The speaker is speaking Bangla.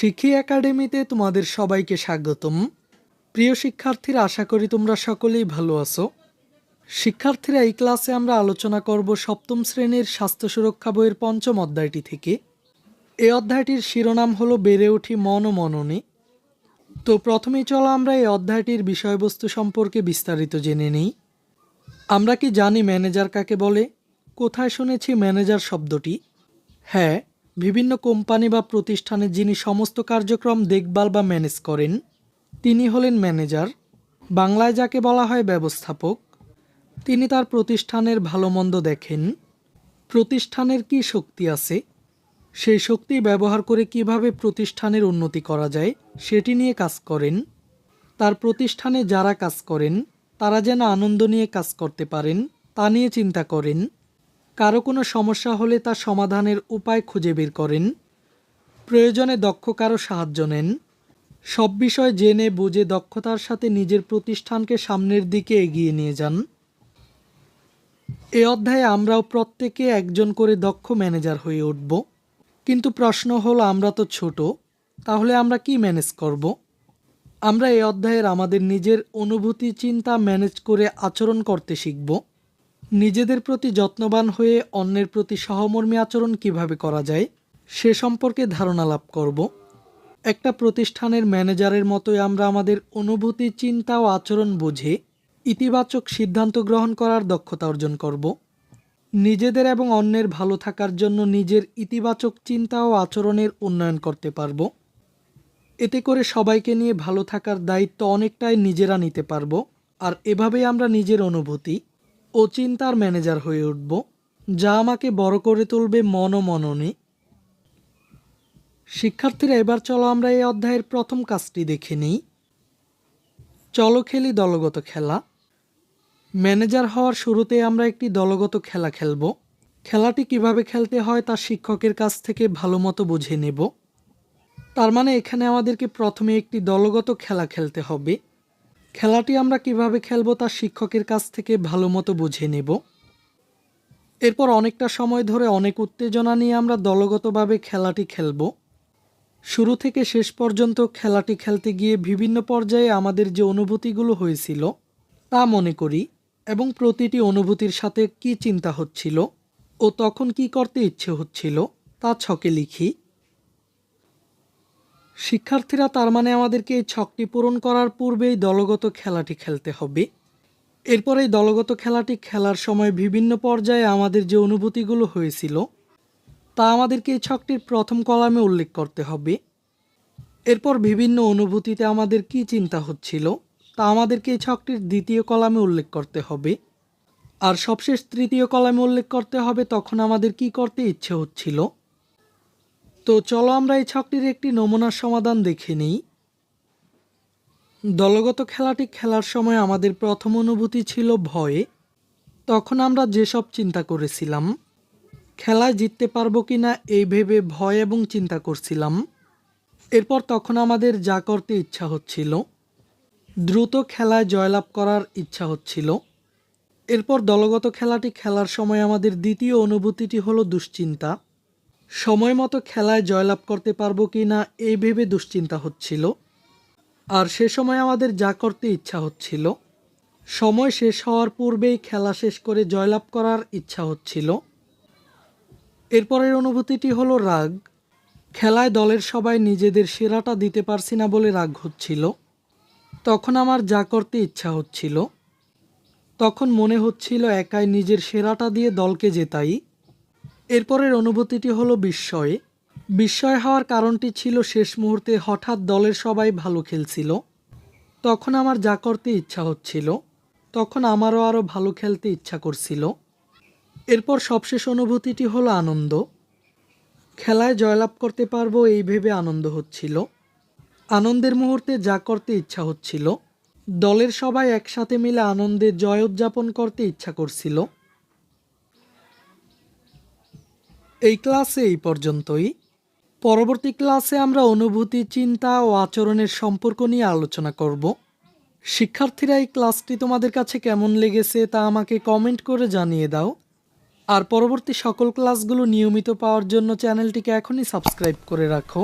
শিখি একাডেমিতে তোমাদের সবাইকে স্বাগতম। প্রিয় শিক্ষার্থীরা, আশা করি তোমরা সকলেই ভালো আছো। শিক্ষার্থীরা, এই ক্লাসে আমরা আলোচনা করব সপ্তম শ্রেণির স্বাস্থ্য সুরক্ষা বইয়ের পঞ্চম অধ্যায়টি থেকে। এই অধ্যায়টির শিরোনাম হলো বেড়ে উঠি মন ও মননে। তো প্রথমেই চলো আমরা এই অধ্যায়টির বিষয়বস্তু সম্পর্কে বিস্তারিত জেনে নিই। আমরা কি জানি ম্যানেজার কাকে বলে? কোথায় শুনেছি ম্যানেজার শব্দটি? হ্যাঁ বিভিন্ন কোম্পানি বা প্রতিষ্ঠানে যিনি সমস্ত কার্যক্রম, দেখভাল বা ম্যানেজ করেন, তিনি হলেন ম্যানেজার, বাংলায় যাকে বলা হয় ব্যবস্থাপক। তিনি তার প্রতিষ্ঠানের ভালো মন্দ দেখেন। প্রতিষ্ঠানের কি শক্তি আছে? সেই শক্তি ব্যবহার করে কীভাবে প্রতিষ্ঠানের উন্নতি করা যায়, সেটি নিয়ে কাজ করেন। তার প্রতিষ্ঠানে যারা কাজ করেন, তারা যেন আনন্দ নিয়ে কাজ করতে পারেন, তা নিয়ে চিন্তা করেন। কারও কোনো সমস্যা হলে তার সমাধানের উপায় খুঁজে বের করেন। প্রয়োজনে দক্ষ কারও সাহায্য নেন। সব বিষয় জেনে বুঝে দক্ষতার সাথে নিজের প্রতিষ্ঠানকে সামনের দিকে এগিয়ে নিয়ে যান। এ অধ্যায়ে আমরাও প্রত্যেকে একজন করে দক্ষ ম্যানেজার হয়ে উঠব। কিন্তু প্রশ্ন হলো, আমরা তো ছোট, তাহলে আমরা কি ম্যানেজ করব? আমরা এ অধ্যায়ের আমাদের নিজের অনুভূতি, চিন্তা ম্যানেজ করে আচরণ করতে শিখব। নিজেদের প্রতি যত্নবান হয়ে অন্যের প্রতি সহমর্মী আচরণ কীভাবে করা যায়, সে সম্পর্কে ধারণা লাভ করব। একটা প্রতিষ্ঠানের ম্যানেজারের মতোই আমরা আমাদের অনুভূতি, চিন্তা ও আচরণ বুঝে ইতিবাচক সিদ্ধান্ত গ্রহণ করার দক্ষতা অর্জন করব। নিজেদের এবং অন্যের ভালো থাকার জন্য নিজের ইতিবাচক চিন্তা ও আচরণের উন্নয়ন করতে পারব। এতে করে সবাইকে নিয়ে ভালো থাকার দায়িত্ব অনেকটাই নিজেরা নিতে পারব। আর এভাবেই আমরা নিজের অনুভূতি ও চিন্তার ম্যানেজার হয়ে উঠব, যা আমাকে বড় করে তুলবে মন মননে। শিক্ষার্থীরা, এবার চলো আমরা এই অধ্যায়ের প্রথম কাজটি দেখে নিই। চলো খেলি দলগত খেলা। ম্যানেজার হওয়ার শুরুতে আমরা একটি দলগত খেলা খেলব। খেলাটি কীভাবে খেলতে হয় তা শিক্ষকের কাছ থেকে ভালো মতো বুঝে নেব। তার মানে এখানে আমাদেরকে প্রথমে একটি দলগত খেলা খেলতে হবে। খেলাটি আমরা কীভাবে খেলব তা শিক্ষকের কাছ থেকে ভালো মতো বুঝে নেব। এরপর অনেকটা সময় ধরে অনেক উত্তেজনা নিয়ে আমরা দলগতভাবে খেলাটি খেলব। শুরু থেকে শেষ পর্যন্ত খেলাটি খেলতে গিয়ে বিভিন্ন পর্যায়ে আমাদের যে অনুভূতিগুলো হয়েছিল, তা মনে করি এবং প্রতিটি অনুভূতির সাথে কি চিন্তা হচ্ছিল ও তখন কি করতে ইচ্ছে হচ্ছিল, তা ছকে লিখি। শিক্ষার্থীরা তার মানে আমাদেরকে এই ছকটি পূরণ করার পূর্বেই দলগত খেলাটি খেলতে হবে। এরপর এই দলগত খেলাটি খেলার সময় বিভিন্ন পর্যায়ে আমাদের যে অনুভূতিগুলো হয়েছিল, তা আমাদেরকে এই ছকটির প্রথম কলামে উল্লেখ করতে হবে। এরপর বিভিন্ন অনুভূতিতে আমাদের কি চিন্তা হচ্ছিল, তা আমাদেরকে এই ছকটির দ্বিতীয় কলামে উল্লেখ করতে হবে। আর সবশেষ তৃতীয় কলামে উল্লেখ করতে হবে, তখন আমাদের কি করতে ইচ্ছে হচ্ছিল তো চলো আমরা এই ছকটির একটি নমুনার সমাধান দেখে নিই। দলগত খেলাটি খেলার সময় আমাদের প্রথম অনুভূতি ছিল ভয়ে। তখন আমরা যেসব চিন্তা করেছিলাম, খেলায় জিততে পারব কি না এই ভেবে ভয় এবং চিন্তা করছিলাম। এরপর তখন আমাদের যা করতে ইচ্ছা হচ্ছিল, দ্রুত খেলায় জয়লাভ করার ইচ্ছা হচ্ছিল। এরপর দলগত খেলাটি খেলার সময় আমাদের দ্বিতীয় অনুভূতিটি হলো দুশ্চিন্তা। সময় মতো খেলায় জয়লাভ করতে পারব কি না এই ভেবে দুশ্চিন্তা হচ্ছিল। আর সে সময় আমাদের যা করতে ইচ্ছা হচ্ছিল। সময় শেষ হওয়ার পূর্বেই খেলা শেষ করে জয়লাভ করার ইচ্ছা হচ্ছিল। এরপরের অনুভূতিটি হলো রাগ। খেলায় দলের সবাই নিজেদের সেরাটা দিতে পারছি না বলে রাগ হচ্ছিল। তখন আমার যা করতে ইচ্ছা হচ্ছিল। তখন মনে হচ্ছিল একাই নিজের সেরাটা দিয়ে দলকে জেতাই। এরপরের অনুভূতিটি হলো বিস্ময়ে। বিস্ময় হওয়ার কারণটি ছিল শেষ মুহূর্তে হঠাৎ দলের সবাই ভালো খেলছিল। তখন আমার যা করতে ইচ্ছা হচ্ছিল, তখন আমারও আরও ভালো খেলতে ইচ্ছা করছিল। এরপর সবশেষ অনুভূতিটি হলো আনন্দ। খেলায় জয়লাভ করতে পারব এই ভেবে আনন্দ হচ্ছিল। আনন্দের মুহূর্তে যা করতে ইচ্ছা হচ্ছিল, দলের সবাই একসাথে মিলে আনন্দে জয় উদযাপন করতে ইচ্ছা করছিল। এই ক্লাসে এই পর্যন্তই। পরবর্তী ক্লাসে আমরা অনুভূতি, চিন্তা ও আচরণের সম্পর্ক নিয়ে আলোচনা করব। শিক্ষার্থীরা এই ক্লাসটি তোমাদের কাছে কেমন লেগেছে তা আমাকে কমেন্ট করে জানিয়ে দাও। আর পরবর্তী সকল ক্লাসগুলো নিয়মিত পাওয়ার জন্য চ্যানেলটিকে এখনই সাবস্ক্রাইব করে রাখো।